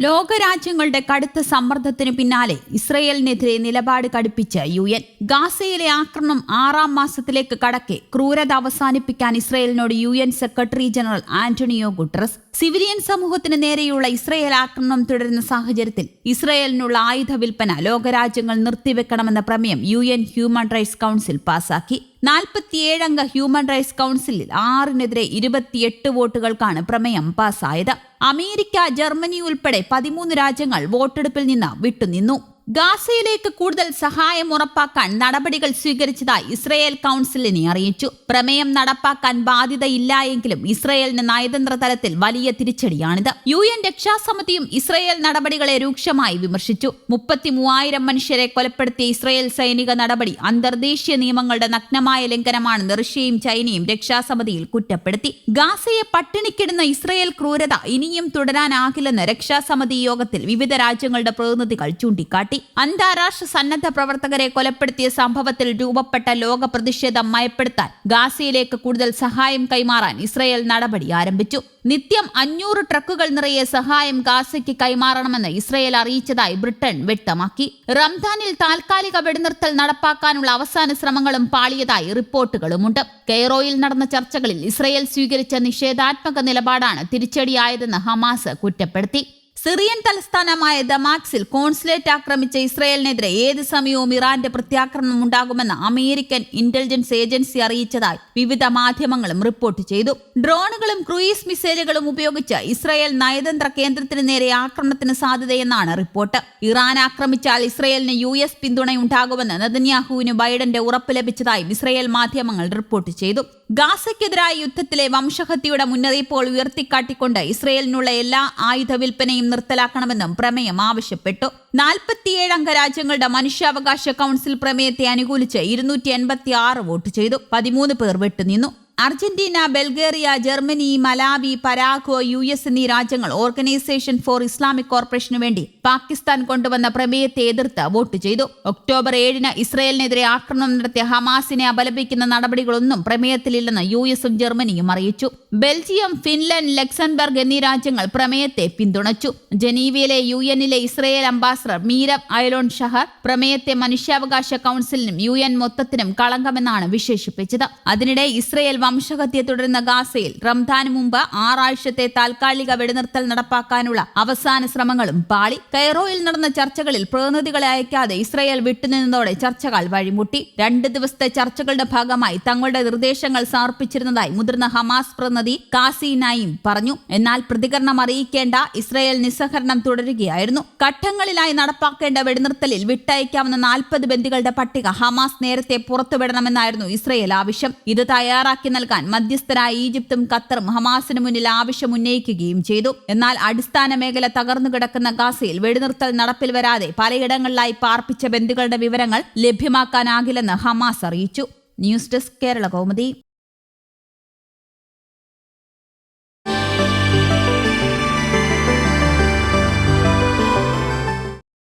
ലോകരാജ്യങ്ങളുടെ കടുത്ത സമ്മർദ്ദത്തിന് പിന്നാലെ ഇസ്രയേലിനെതിരെ നിലപാട് കടുപ്പിച്ച് യു എൻ. ഗാസയിലെ ആക്രമണം ആറാം മാസത്തിലേക്ക് കടക്കെ ക്രൂരത അവസാനിപ്പിക്കാൻ ഇസ്രയേലിനോട് U N secretary general Antonio Guterres civilian സമൂഹത്തിന് നേരെയുള്ള ഇസ്രയേൽ ആക്രമണം തുടരുന്ന സാഹചര്യത്തിൽ ഇസ്രയേലിനുള്ള ആയുധ വിൽപ്പന ലോകരാജ്യങ്ങൾ നിർത്തിവെക്കണമെന്ന പ്രമേയം U N human rights council പാസാക്കി. നാൽപ്പത്തിയേഴംഗ ഹ്യൂമൻ റൈറ്റ്സ് കൗൺസിലിൽ ആറിനെതിരെ ഇരുപത്തിയെട്ട് വോട്ടുകൾക്കാണ് പ്രമേയം പാസായത്. അമേരിക്ക ജർമ്മനി ഉൾപ്പെടെ പതിമൂന്ന് രാജ്യങ്ങൾ വോട്ടെടുപ്പിൽ നിന്ന് വിട്ടുനിന്നു. ഗാസയിലേക്ക് കൂടുതൽ സഹായം ഉറപ്പാക്കാൻ നടപടികൾ സ്വീകരിച്ചതായി ഇസ്രയേൽ കൗൺസിലിനെ അറിയിച്ചു. പ്രമേയം നടപ്പാക്കാൻ ബാധ്യതയില്ല എങ്കിലും ഇസ്രയേലിന് നയതന്ത്ര തലത്തിൽ വലിയ തിരിച്ചടിയാണിത്. യു എൻ രക്ഷാസമിതിയും ഇസ്രയേൽ നടപടികളെ രൂക്ഷമായി വിമർശിച്ചു. മുപ്പത്തി മൂവായിരം മനുഷ്യരെ കൊലപ്പെടുത്തിയ ഇസ്രയേൽ സൈനിക നടപടി അന്തർദേശീയ നിയമങ്ങളുടെ നഗ്നമായ ലംഘനമാണെന്ന് റഷ്യയും ചൈനയും രക്ഷാസമിതിയിൽ കുറ്റപ്പെടുത്തി. ഗാസയെ പട്ടിണിക്കിടുന്ന ഇസ്രയേൽ ക്രൂരത ഇനിയും തുടരാനാകില്ലെന്ന് രക്ഷാസമിതി യോഗത്തിൽ വിവിധ രാജ്യങ്ങളുടെ പ്രതിനിധികൾ ചൂണ്ടിക്കാട്ടി. അന്താരാഷ്ട്ര സന്നദ്ധ പ്രവർത്തകരെ കൊലപ്പെടുത്തിയ സംഭവത്തിൽ രൂപപ്പെട്ട ലോക പ്രതിഷേധം മയപ്പെടുത്താൻ ഗാസയിലേക്ക് കൂടുതൽ സഹായം കൈമാറാൻ ഇസ്രയേൽ നടപടി ആരംഭിച്ചു. നിത്യം അഞ്ഞൂറ് ട്രക്കുകൾ നിറയെ സഹായം ഗാസയ്ക്ക് കൈമാറണമെന്ന് ഇസ്രയേൽ അറിയിച്ചതായി ബ്രിട്ടൻ വ്യക്തമാക്കി. റംദാനിൽ താൽക്കാലിക വെടിനിർത്തൽ നടപ്പാക്കാനുള്ള അവസാന ശ്രമങ്ങളും പാളിയതായി റിപ്പോർട്ടുകളുമുണ്ട്. കെയ്റോയിൽ നടന്ന ചർച്ചകളിൽ ഇസ്രയേൽ സ്വീകരിച്ച നിഷേധാത്മക നിലപാടാണ് തിരിച്ചടിയായതെന്ന് ഹമാസ് കുറ്റപ്പെടുത്തി. സിറിയൻ തലസ്ഥാനമായ ദമാക്സിൽ കോൺസുലേറ്റ് ആക്രമിച്ച ഇസ്രയേലിനെതിരെ ഏത് സമയവും ഇറാന്റെ പ്രത്യാക്രമണം ഉണ്ടാകുമെന്ന് അമേരിക്കൻ ഇന്റലിജൻസ് ഏജൻസി അറിയിച്ചതായി വിവിധ മാധ്യമങ്ങളും റിപ്പോർട്ട് ചെയ്തു. ഡ്രോണുകളും ക്രൂയിസ് മിസൈലുകളും ഉപയോഗിച്ച് ഇസ്രയേൽ നയതന്ത്ര കേന്ദ്രത്തിന് നേരെ ആക്രമണത്തിന് സാധ്യതയെന്നാണ് റിപ്പോർട്ട്. ഇറാൻ ആക്രമിച്ചാൽ ഇസ്രയേലിന് യു എസ് പിന്തുണയുണ്ടാകുമെന്ന് നെതന്യാഹുവിന് ബൈഡന്റെ ഉറപ്പ് ലഭിച്ചതായും ഇസ്രയേൽ മാധ്യമങ്ങൾ റിപ്പോർട്ട് ചെയ്തു. ഗാസയ്ക്കെതിരായ യുദ്ധത്തിലെ വംശഹത്യയുടെ മുന്നറിയിപ്പുകൾ ഉയർത്തിക്കാട്ടിക്കൊണ്ട് ഇസ്രയേലിനുള്ള എല്ലാ ആയുധ വിൽപ്പനയും നിർത്തലാക്കണമെന്നും പ്രമേയം ആവശ്യപ്പെട്ടു. നാൽപ്പത്തിയേഴ് അംഗരാജ്യങ്ങളുടെ മനുഷ്യാവകാശ കൗൺസിൽ പ്രമേയത്തെ അനുകൂലിച്ച് ഇരുന്നൂറ്റി എൺപത്തി ആറ് വോട്ട് ചെയ്തു. പതിമൂന്ന് പേർ വിട്ടുനിന്നു. Argentina Bulgaria Germany Malawi Paraguay U S എന്നീ രാജ്യങ്ങൾ ഓർഗനൈസേഷൻ ഫോർ ഇസ്ലാമിക് കോർപ്പറേഷനു വേണ്ടി പാകിസ്ഥാൻ കൊണ്ടുവന്ന പ്രമേയത്തെ എതിർത്ത് വോട്ട് ചെയ്തു. ഒക്ടോബർ ഏഴിന് ഇസ്രയേലിനെതിരെ ആക്രമണം നടത്തിയ ഹമാസിനെ അപലപിക്കുന്ന നടപടികളൊന്നും പ്രമേയത്തിലില്ലെന്ന് യു എസും ജർമ്മനിയും അറിയിച്ചു. ബെൽജിയം ഫിൻലൻഡ് ലക്സംബർഗ് എന്നീ രാജ്യങ്ങൾ പ്രമേയത്തെ പിന്തുണച്ചു. ജനീവയിലെ യു എന്നിലെ Israel ambassador Meirav Eilon Shahar പ്രമേയത്തെ മനുഷ്യാവകാശ കൗൺസിലിനും യു എൻ മൊത്തത്തിനും കളങ്കമെന്നാണ് വിശേഷിപ്പിച്ചത്. അതിനിടെ ഇസ്രയേൽ വംശഹത്യ തുടരുന്ന ഗാസയിൽ റംദാന് മുമ്പ് ആറാഴ്ചത്തെ താൽക്കാലിക വെടിനിർത്തൽ നടപ്പാക്കാനുള്ള അവസാന ശ്രമങ്ങളും പാളി. കൈറോയിൽ നടന്ന ചർച്ചകളിൽ പ്രതിനിധികളെ അയക്കാതെ ഇസ്രയേൽ വിട്ടുനിന്നതോടെ ചർച്ചകൾ വഴിമുട്ടി. രണ്ട് ദിവസത്തെ ചർച്ചകളുടെ ഭാഗമായി തങ്ങളുടെ നിർദ്ദേശങ്ങൾ സമർപ്പിച്ചിരുന്നതായി മുതിർന്ന ഹമാസ് പ്രതിനിധി കാസി നായിം പറഞ്ഞു. എന്നാൽ പ്രതികരണം അറിയിക്കേണ്ട ഇസ്രയേൽ നിസ്സഹരണം തുടരുകയായിരുന്നു. ഘട്ടങ്ങളിലായി നടപ്പാക്കേണ്ട വെടിനിർത്തലിൽ വിട്ടയക്കാവുന്ന നാൽപ്പത് ബന്ദികളുടെ പട്ടിക ഹമാസ് നേരത്തെ പുറത്തുവിടണമെന്നായിരുന്നു ഇസ്രയേൽ ആവശ്യം. ഇത് തയ്യാറാക്കി നൽകാൻ മധ്യസ്ഥരായ ഈജിപ്തും ഖത്തറും ഹമാസിന് മുന്നിൽ ആവശ്യം ഉന്നയിക്കുകയും ചെയ്തു. എന്നാൽ അടിസ്ഥാന മേഖല തകർന്നു കിടക്കുന്ന ഗാസയിൽ വെടിനിർത്തൽ നടപ്പിൽ വരാതെ പലയിടങ്ങളിലായി പാർപ്പിച്ച ബന്ധുക്കളുടെ വിവരങ്ങൾ ലഭ്യമാക്കാനാകില്ലെന്ന് ഹമാസ് അറിയിച്ചു. News desk Kerala Kaumudi.